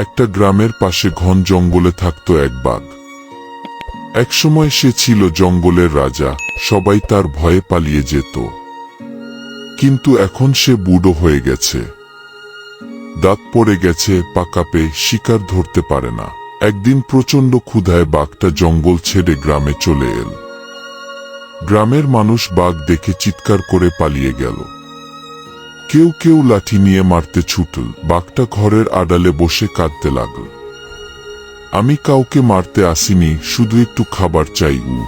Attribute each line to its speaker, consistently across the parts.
Speaker 1: একটা গ্রামের পাশে ঘন জঙ্গলে থাকতো এক বাঘ। একসময় সে ছিল জঙ্গলের রাজা, সবাই তার ভয়ে পালিয়ে যেত। কিন্তু এখন সে বুড়ো হয়ে গেছে। দাঁত পড়ে গেছে পাকাপে শিকার ধরতে পারে না। একদিন প্রচণ্ড ক্ষুধায় বাঘটা জঙ্গল ছেড়ে গ্রামে চলে এল। গ্রামের মানুষ বাঘ দেখে চিৎকার করে পালিয়ে গেল। কেউ কেউ লাঠি নিয়ে মারতে ছুটল, বাঘটা ঘরের আড়ালে বসে কাঁদতে লাগল। আমি কাউকে মারতে আসিনি, শুধু একটু খাবার চাই, উ।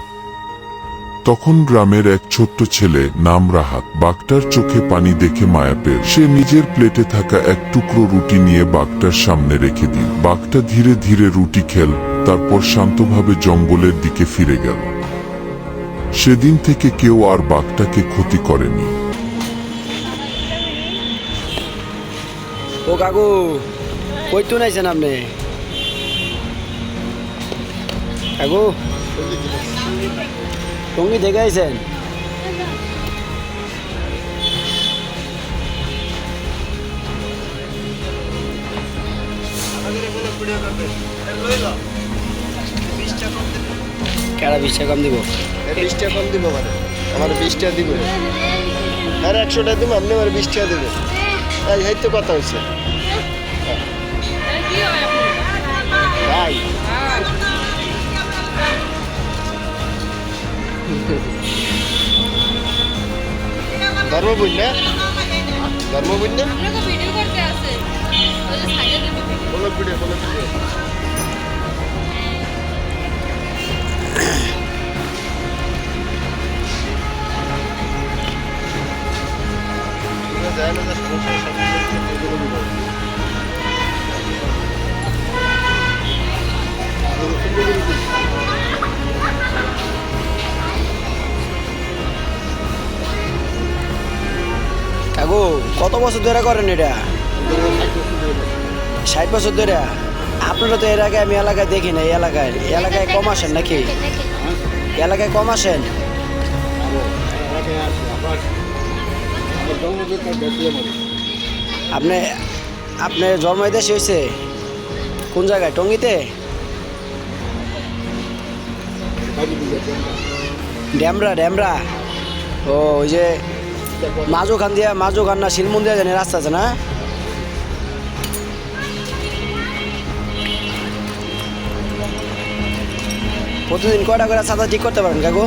Speaker 1: তখন গ্রামের এক ছোট্ট ছেলে, নাম রাহাত, বাঘটার চোখে পানি দেখে মায়া পেল সে নিজের প্লেটে থাকা এক টুকরো রুটি নিয়ে বাঘটার সামনে রেখে দিল। বাঘটা ধীরে ধীরে রুটি খেল, তারপর শান্তভাবে জঙ্গলের দিকে ফিরে গেল। সেদিন থেকে কেউ আর বাঘটাকে ক্ষতি করেনি।
Speaker 2: ও কাকু, কই তো নাইছেন আপনি? কাকু, টঙ্গি দেখে আইছেন? কেডা বিশটা কম দিব?
Speaker 3: বিশটা কম দিব মানে। আমার বিশটা দিব। আর একশোটা দিব, আপনি আমার বিশটা দেবেন। এই তো কথা হয়েছে তাই। ধর্মবুঝ না? ধর্মবুঝ না যায় না সমস্যা
Speaker 2: কাকু কত বছর ধরে করেন এটা? ষাট বছর ধরে? আপনারা তো এর আগে আমি এলাকায় দেখি না এই এলাকায়। এলাকায় কম আসেন নাকি? এলাকায় কম আসেন? আপনি আপনি জন্ম দেশে হয়েছে কোন জায়গায়? টঙ্গিতে? ড্যামরা ড্যামরা। ও, ওই যে মাজু খান দিয়া, মাজু খান না শিলমন দিয়া জানি, রাস্তা আছে না? প্রতিদিন কয়টা করে ছাতা ঠিক করতে পারেন, কাকু?